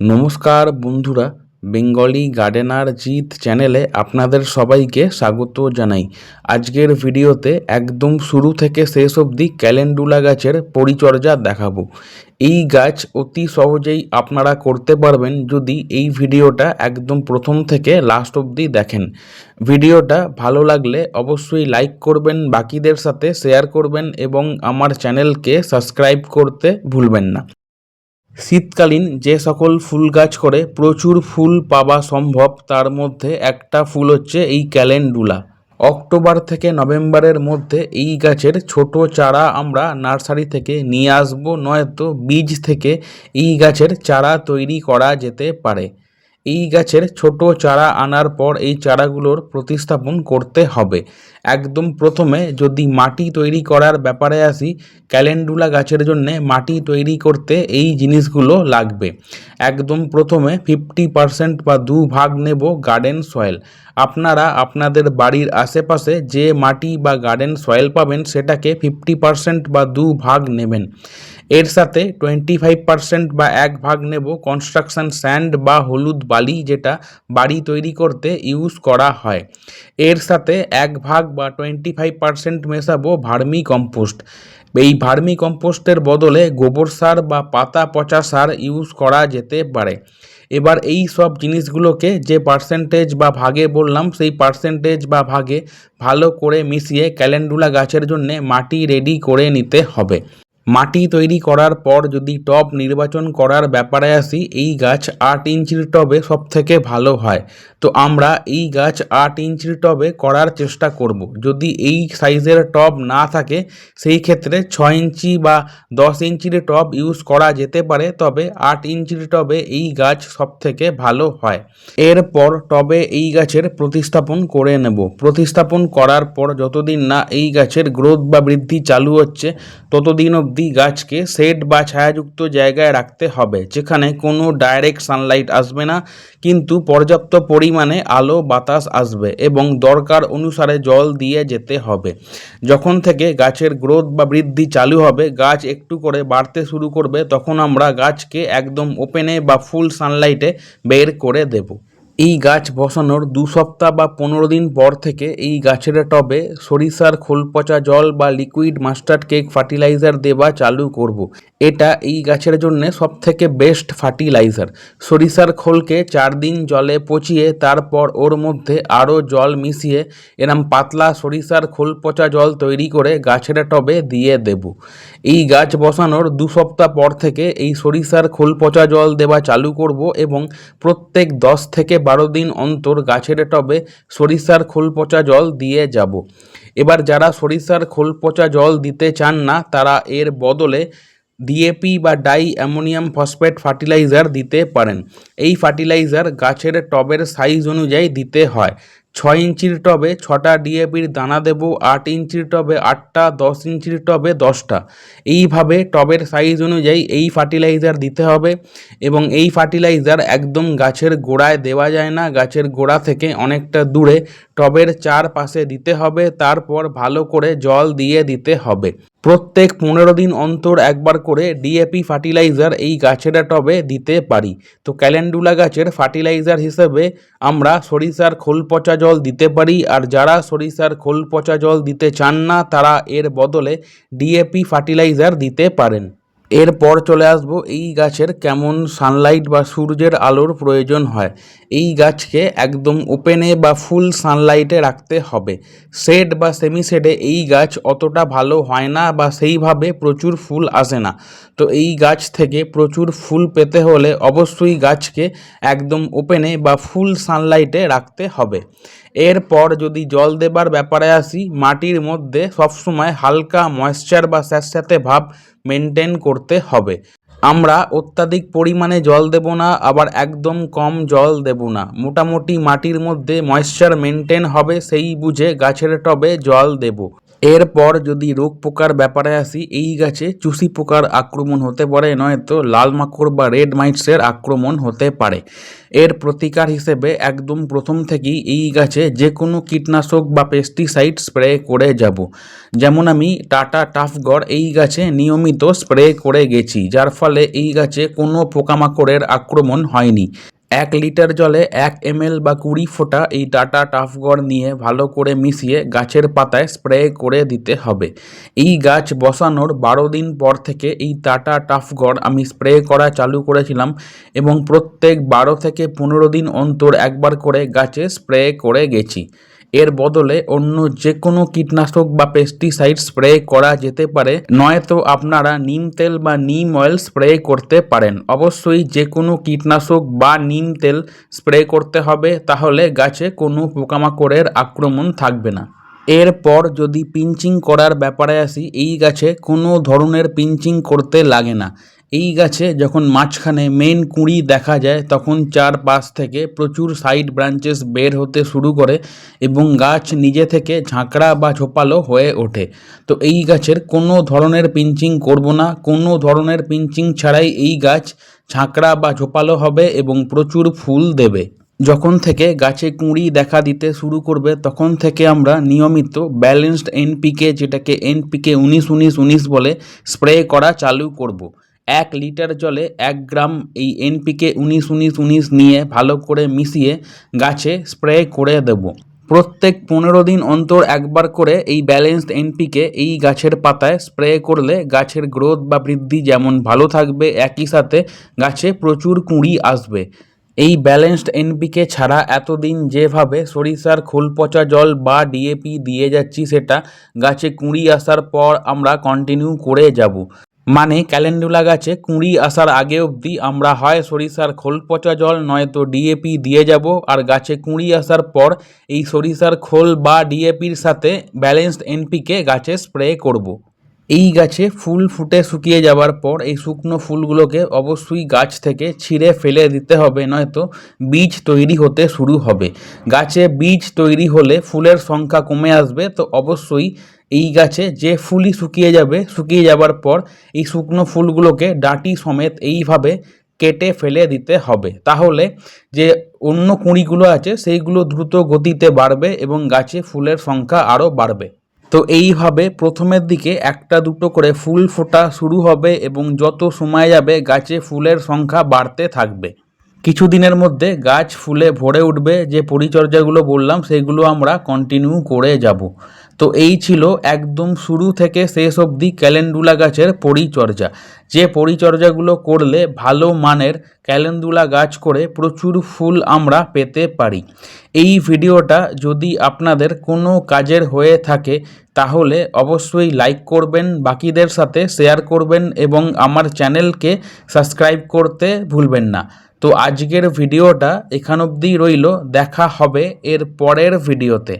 নমস্কার বন্ধুরা, Bengali gardener জিত চ্যানেলে আপনাদের সবাইকে স্বাগত জানাই। আজকের ভিডিওতে একদম শুরু থেকে শেষ অবধি ক্যালেন্ডুলা গাছের পরিচর্যা দেখাবো। এই গাছ অতি সহজেই আপনারা করতে পারবেন যদি এই ভিডিওটা একদম প্রথম থেকে লাস্ট অবধি দেখেন। ভিডিওটা ভালো লাগলে অবশ্যই লাইক করবেন, বাকিদের সাথে শেয়ার করবেন এবং আমার চ্যানেলকে সাবস্ক্রাইব করতে ভুলবেন না। শীতকালীন যে সকল ফুল গাছ করে, প্রচুর ফুল পাওয়া সম্ভব। তার মধ্যে একটা ফুল হচ্ছে এই ক্যালেন্ডুলা। অক্টোবর থেকে নভেম্বরের মধ্যে এই গাছের ছোট চারা আমরা নার্সারি থেকে নিয়ে আসব, নয়তো বীজ থেকে এই গাছের চারা তৈরি করা যেতে পারে। এই গাছের ছোট চারা আনার পর এই চারাগুলোর প্রতিস্থাপন করতে হবে। একদম প্রথমে যদি মাটি তৈরি করার ব্যাপারে আসি, ক্যালেন্ডুলা গাছের জন্যে মাটি তৈরি করতে এই জিনিসগুলো লাগবে। একদম প্রথমে ফিফটি পারসেন্ট বা দু ভাগ নেব গার্ডেন সয়েল। আপনারা আপনাদের বাড়ির আশেপাশে যে মাটি বা গার্ডেন সয়েল পাবেন, সেটাকে ফিফটি পারসেন্ট বা দু ভাগ নেবেন। এর সাথে টোয়েন্টি ফাইভ পারসেন্ট বা এক ভাগ নেব কনস্ট্রাকশন স্যান্ড বা হলুদ বালি যেটা বাড়ি তৈরি করতে ইউজ করা হয়। এর সাথে এক ভাগ বা টোয়েন্টি ফাইভ পারসেন্ট মেশাবো ভার্মি কম্পোস্ট এই ভার্মি কম্পোস্টের বদলে গোবর সার বা পাতা পচা সার ইউজ করা যেতে পারে। এবার এই সব জিনিসগুলোকে যে পার্সেন্টেজ বা ভাগে বললাম, সেই পার্সেন্টেজ বা ভাগে ভালো করে মিশিয়ে ক্যালেন্ডুলা গাছের জন্যে মাটি রেডি করে নিতে হবে। মাটি তৈরি করার পর যদি টব নির্বাচন করার ব্যাপারে আসি, এই গাছ আট ইঞ্চির টবে সব থেকে ভালো হয়। তো আমরা এই গাছ আট ইঞ্চির টবে করার চেষ্টা করব। যদি এই সাইজের টব না থাকে, সেই ক্ষেত্রে ছয় ইঞ্চি বা দশ ইঞ্চির টব ইউজ করা যেতে পারে, তবে আট ইঞ্চির টবে এই গাছ সব থেকে ভালো হয়। এরপর টবে এই গাছের প্রতিস্থাপন করে নেব। প্রতিস্থাপন করার পর যতদিন না এই গাছের গ্রোথ বা বৃদ্ধি চালু হচ্ছে, ততদিন অবধি গাছকে শেড বা ছায়াযুক্ত জায়গায় রাখতে হবে, যেখানে কোনো ডাইরেক্ট সানলাইট আসবে না, কিন্তু পর্যাপ্ত পরিমাণে আলো, বাতাস আসবে এবং দরকার অনুসারে জল দিয়ে যেতে হবে। যখন থেকে গাছের গ্রোথ বা বৃদ্ধি চালু হবে, গাছ একটু করে বাড়তে শুরু করবে, তখন আমরা গাছকে একদম ওপেনে বা ফুল সানলাইটে বের করে দেব। এই গাছ বসানোর দু সপ্তাহ বা পনেরো দিন পর থেকে এই গাছের টবে সরিষার খোল পচা জল বা লিকুইড মাস্টার্ড কেক ফার্টিলাইজার দেওয়া চালু করব। এটা এই গাছের জন্য সব থেকে বেস্ট ফার্টিলাইজার সরিষার খোলকে চার দিন জলে পচিয়ে তারপর ওর মধ্যে আরও জল মিশিয়ে এরম পাতলা সরিষার খোল পচা জল তৈরি করে গাছের টবে দিয়ে দেব এই গাছ বসানোর দু সপ্তাহ পর থেকে এই সরিষার খোল পচা জল দেওয়া চালু করব এবং প্রত্যেক দশ থেকে বারো দিন অন্তর গাছের টবে সরিষার খোল পচা জল দিয়ে যাব। এবার যারা সরিষার খোল পচা জল দিতে চান না, তারা এর বদলে ডিএপি বা ডাই অ্যামোনিয়াম ফসফেট ফার্টিলাইজার দিতে পারেন। এই ফার্টিলাইজার গাছের টবের সাইজ অনুযায়ী দিতে হয়। ছয় ইঞ্চির টবে ছটা ডিএপির দানা দেব, আট ইঞ্চির টবে আটটা, দশ ইঞ্চির টবে দশটা। এইভাবে টবের সাইজ অনুযায়ী এই ফার্টিলাইজার দিতে হবে এবং এই ফার্টিলাইজার একদম গাছের গোড়ায় দেওয়া যায় না। গাছের গোড়া থেকে অনেকটা দূরে টবের চারপাশে দিতে হবে, তারপর ভালো করে জল দিয়ে দিতে হবে। প্রত্যেক পনেরো দিন অন্তর একবার করে ডিএপি ফার্টিলাইজার এই গাছের টবে দিতে পারি। তো ক্যালেন্ডুলা গাছের ফার্টিলাইজার হিসেবে আমরা সরিষার খোল পচা জল দিতে পারি আর যারা সরিষার খোল পচা জল দিতে চান না, তারা এর বদলে ডিএপি ফার্টিলাইজার দিতে পারেন। এরপর চলে আসব এই গাছের কেমন সানলাইট বা সূর্যের আলোর প্রয়োজন হয়। এই গাছকে একদম ওপেনে বা ফুল সানলাইটে রাখতে হবে। শেড বা সেমি শেডে এই গাছ অতটা ভালো হয় না বা সেইভাবে প্রচুর ফুল আসে না। তো এই গাছ থেকে প্রচুর ফুল পেতে হলে অবশ্যই গাছকে একদম ওপেনে বা ফুল সানলাইটে রাখতে হবে। এরপর যদি জল দেবার ব্যাপারে আসি, মাটির মধ্যে সবসময় হালকা ময়েশ্চার বা স্যাঁতস্যাঁতে ভাব মেনটেন করতে হবে। আমরা অত্যাধিক পরিমাণে জল দেব না, আবার একদম কম জল দেব না। মোটামুটি মাটির মধ্যে ময়েশ্চার মেনটেন হবে, সেই বুঝে গাছের টবে জল দেব। এরপর যদি রোগ পোকার ব্যাপারে আসি, এই গাছে চুসি পোকার আক্রমণ হতে পারে, নয়তো লাল মাকড় বা রেড মাইটসের আক্রমণ হতে পারে। এর প্রতিকার হিসেবে একদম প্রথম থেকেই এই গাছে যে কোনো কীটনাশক বা পেস্টিসাইড স্প্রে করে যাব। যেমন আমি টাটা টাফগড় এই গাছে নিয়মিত স্প্রে করে গেছি, যার ফলে এই গাছে কোনো পোকামাকড়ের আক্রমণ হয়নি। এক লিটার জলে এক এমএল বা কুড়ি ফোঁটা এই টাটা টাফগড় নিয়ে ভালো করে মিশিয়ে গাছের পাতায় স্প্রে করে দিতে হবে। এই গাছ বসানোর বারো দিন পর থেকে এই টাটা টাফগড় আমি স্প্রে করা চালু করেছিলাম এবং প্রত্যেক বারো থেকে পনেরো দিন অন্তর একবার করে গাছে স্প্রে করে গেছি। এর বদলে অন্য যে কোনো কীটনাশক বা পেস্টিসাইড স্প্রে করা যেতে পারে। নয়তো আপনারা নিম তেল বা নিম অয়েল স্প্রে করতে পারেন। অবশ্যই যে কোনো কীটনাশক বা নিম তেল স্প্রে করতে হবে, তাহলে গাছে কোনো পোকামাকড়ের আক্রমণ থাকবে না। এরপর যদি পিঞ্চিং করার ব্যাপারে আসি, এই গাছে কোনো ধরনের পিঞ্চিং করতে লাগে না। এই গাছে যখন মাঝখানে মেন কুঁড়ি দেখা যায়, তখন চারপাশ থেকে প্রচুর সাইড ব্রাঞ্চেস বের হতে শুরু করে এবং গাছ নিজে থেকে ঝাঁকড়া বা ঝোপালো হয়ে ওঠে তো এই গাছের কোনো ধরনের পিঞ্চিং করব না, কোনো ধরনের পিঞ্চিং ছাড়াই এই গাছ ঝাঁকড়া বা ঝোপালো হবে এবং প্রচুর ফুল দেবে যখন থেকে গাছে কুঁড়ি দেখা দিতে শুরু করবে, তখন থেকে আমরা নিয়মিত ব্যালেন্সড এনপিকে যেটাকে এনপিকে উনিশ উনিশ উনিশ বলে স্প্রে করা চালু করব। এক লিটার জলে এক গ্রাম এই এনপিকে উনিশ উনিশ উনিশ নিয়ে ভালো করে মিশিয়ে গাছে স্প্রে করে দেব। প্রত্যেক পনেরো দিন অন্তর একবার করে এই ব্যালেন্সড এনপিকে এই গাছের পাতায় স্প্রে করলে গাছের গ্রোথ বা বৃদ্ধি যেমন ভালো থাকবে, একই সাথে গাছে প্রচুর কুঁড়ি আসবে। এই ব্যালেন্সড এনপিকে ছাড়া এতদিন যেভাবে সরিষার খোল পচা জল বা ডিএপি দিয়ে যাচ্ছি সেটা গাছে কুঁড়ি আসার পর আমরা কন্টিনিউ করে যাব। মানে ক্যালেন্ডুলা গাছে কুঁড়ি আসার আগে অবধি আমরা হয় সরিষার খোল পচা জল, নয়তো ডিএপি দিয়ে যাব আর গাছে কুঁড়ি আসার পর এই সরিষার খোল বা ডিএপির সাথে ব্যালেন্সড এনপিকে গাছে স্প্রে করব। এই গাছে ফুল ফুটে শুকিয়ে যাওয়ার পর এই শুকনো ফুলগুলোকে অবশ্যই গাছ থেকে ছিঁড়ে ফেলে দিতে হবে, নয়তো বীজ তৈরি হতে শুরু হবে গাছে বীজ তৈরি হলে ফুলের সংখ্যা কমে আসবে, তো অবশ্যই এই গাছে যে ফুলই শুকিয়ে যাবে, শুকিয়ে যাবার পর এই শুকনো ফুলগুলোকে ডাঁটি সমেত এইভাবে কেটে ফেলে দিতে হবে। তাহলে যে অন্য কুঁড়িগুলো আছে, সেইগুলো দ্রুত গতিতে বাড়বে এবং গাছে ফুলের সংখ্যা আরও বাড়বে। তো এইভাবে প্রথমের দিকে একটা দুটো করে ফুল ফোটা শুরু হবে এবং যত সময় যাবে, গাছে ফুলের সংখ্যা বাড়তে থাকবে। কিছুদিনের মধ্যে গাছ ফুলে ভরে উঠবে, যে পরিচর্যাগুলো বললাম সেগুলো আমরা কন্টিনিউ করে যাব। তো এই ছিল একদম শুরু থেকে শেষ অবধি ক্যালেন্ডুলা গাছের পরিচর্যা। যে পরিচর্যাগুলো করলে ভালো মানের ক্যালেন্ডুলা গাছ করে প্রচুর ফুল আমরা পেতে পারি। এই ভিডিওটা যদি আপনাদের কোনো কাজের হয়ে থাকে, তাহলে অবশ্যই লাইক করবেন, বাকিদের সাথে শেয়ার করবেন এবং আমার চ্যানেলকে সাবস্ক্রাইব করতে ভুলবেন না। তো আজকের ভিডিওটা এখান অবধি রইল, দেখা হবে এর পরের ভিডিওতে।